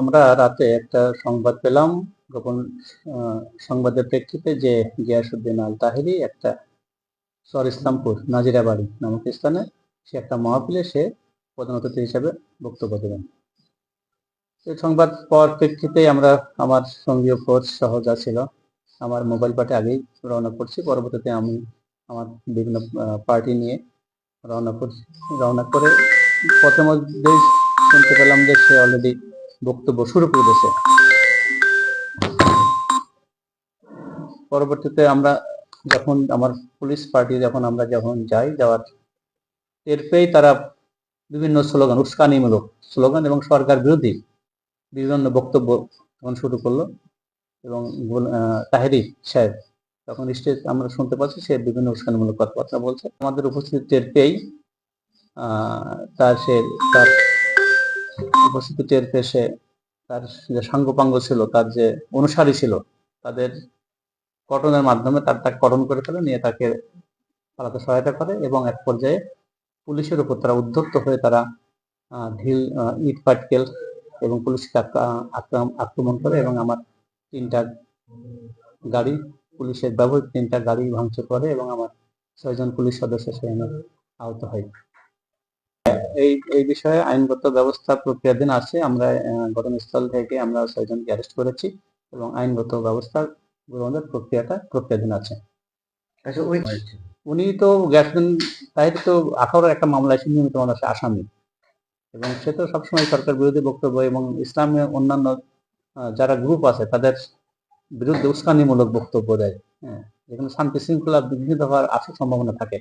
আমরা রাতে একটা সংবাদ পেলাম, গোপন সংবাদের প্রেক্ষিতে যে গিয়াসুদ্দিন আল তাহিরি একটা সর ইসলামপুর নাজিরাবাড়ি নামক স্থানে সে একটা মাহফিলে সে প্রধান অতিথি হিসেবে বক্তব্য দেবেন সেই সংবাদ পর প্রেক্ষিতে আমরা আমার সঙ্গীয় ফোর্স সহ যা ছিল। আমার মোবাইল পার্টি আগেই রওনা করছি। পরবর্তীতে আমি আমার বিভিন্ন পার্টি নিয়ে রওনা করছি। রওনা করে প্রথম শুনতে পেলাম যে সে অলরেডি বক্তব্য শুরু করে পরবর্তীতে আমরা যখন আমার পুলিশ পার্টি যখন আমরা যখন যাই যাওয়ার টের পেয়েই তারা বিভিন্ন স্লোগান, উস্কানিমূলক স্লোগান এবং সরকার বিরোধী বিভিন্ন বক্তব্য তখন শুরু করল এবং তাহেরি সাহেব তখন স্টেজ আমরা শুনতে পাচ্ছি, সে বিভিন্ন উস্কানিমূলক কথাবার্তা বলছে। আমাদের উপস্থিতি টের পেয়েই তার সে তার উপস্থিতি টের সে তার যে সাঙ্গপাঙ্গ ছিল, তার যে অনুসারী ছিল, তাদের কটনের মাধ্যমে তার তাকে কটন করে ফেলে, নিয়ে তাকে পালাতে সহায়তা করে এবং এক পর্যায়ে পুলিশের উপর তারা উদ্ধত্ত হয়ে তারা ঢিল ইট পাটকেল এবং পুলিশকে আক্রা- আক্রমণ করে এবং আমার তিনটা গাড়ি, পুলিশের ব্যবহৃত তিনটা গাড়ি ভাঙচুর করে এবং আমার ছয়জন পুলিশ সদস্য সেখানে আহত হয়। এই এই বিষয়ে আইনগত ব্যবস্থা প্রক্রিয়াধীন আছে। আমরা ঘটনাস্থল থেকে আমরা ছয়জনকে অ্যারেস্ট করেছি এবং আইনগত ব্যবস্থা গ্রহণের প্রক্রিয়াটা প্রক্রিয়াধীন আছে। আচ্ছা উনি তো গ্যাসমিন তাহির তো আখাউড়ার একটা মামলায় সে নিয়মিত মানুষের আসামি। এবং সে তো সবসময় সরকার বিরোধী বক্তব্য এবং ইসলামের অন্যান্য যারা গ্রুপ আছে তাদের বিরুদ্ধে উস্কানিমূলক বক্তব্য দেয়। হ্যাঁ যেখানে শান্তি শৃঙ্খলা বিঘ্নিত হওয়ার আশা সম্ভাবনা থাকে।